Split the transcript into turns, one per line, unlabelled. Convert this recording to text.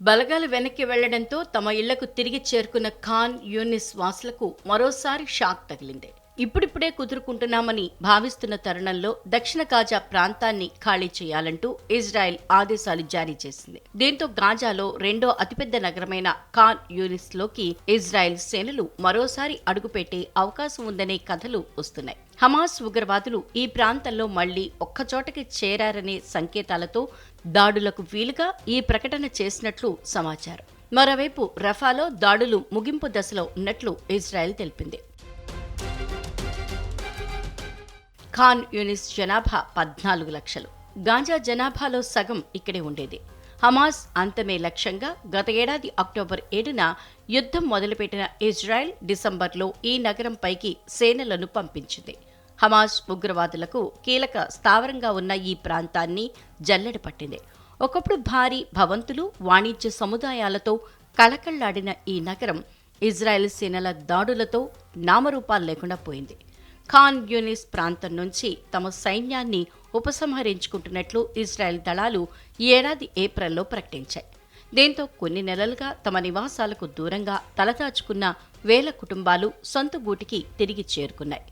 బలగాలు వెనక్కి వెళ్ళడంతో తమ ఇళ్ళకు తిరిగి చేరుకున్న ఖాన్ యూనిస్ వాసులకు మరోసారి షాక్ తగిలింది. ఇప్పుడిప్పుడే కుదురుకుంటున్నామని భావిస్తున్న తరుణంలో దక్షిణ గాజా ప్రాంతాన్ని ఖాళీ చేయాలంటూ ఇజ్రాయెల్ ఆదేశాలు జారీ చేసింది. దీంతో గాజాలో రెండో అతిపెద్ద నగరమైన ఖాన్ యూనిస్లోకి ఇజ్రాయెల్ సేనలు మరోసారి అడుగుపెట్టే అవకాశం ఉందనే కథలు వస్తున్నాయి. హమాస్ ఉగ్రవాదులు ఈ ప్రాంతంలో మళ్ళీ ఒక్కచోటకి చేరారనే సంకేతాలతో దాడులకు వీలుగా ఈ ప్రకటన చేసినట్లు సమాచారం. మరోవైపు రఫాలో దాడులు ముగింపు దశలో ఉన్నట్లు ఇజ్రాయెల్ తెలిపింది. ఖాన్ యూనిస్ జనాభా పద్నాలుగు లక్షలు. గాంజా జనాభాలో సగం ఇక్కడే ఉండేది. హమాస్ అంతమే లక్ష్యంగా గత ఏడాది అక్టోబర్ ఏడున యుద్ధం మొదలుపెట్టిన ఇజ్రాయెల్ డిసెంబర్లో ఈ నగరంపైకి సేనలను పంపించింది. హమాస్ ఉగ్రవాదులకు కీలక స్థావరంగా ఉన్న ఈ ప్రాంతాన్ని జల్లెడ పట్టింది. ఒకప్పుడు భారీ భవంతులు వాణిజ్య సముదాయాలతో కళకళ్ళాడిన ఈ నగరం ఇజ్రాయెల్ సేనల దాడులతో నామరూపాలు లేకుండా పోయింది. ఖాన్ యూనిస్ ప్రాంతం నుంచి తమ సైన్యాన్ని ఉపసంహరించుకుంటున్నట్లు ఇజ్రాయెల్ దళాలు ఈ ఏడాది ఏప్రిల్లో ప్రకటించాయి. దీంతో కొన్ని నెలలుగా తమ నివాసాలకు దూరంగా తలదాచుకున్న వేల కుటుంబాలు సొంత గూటికి తిరిగి చేరుకున్నాయి.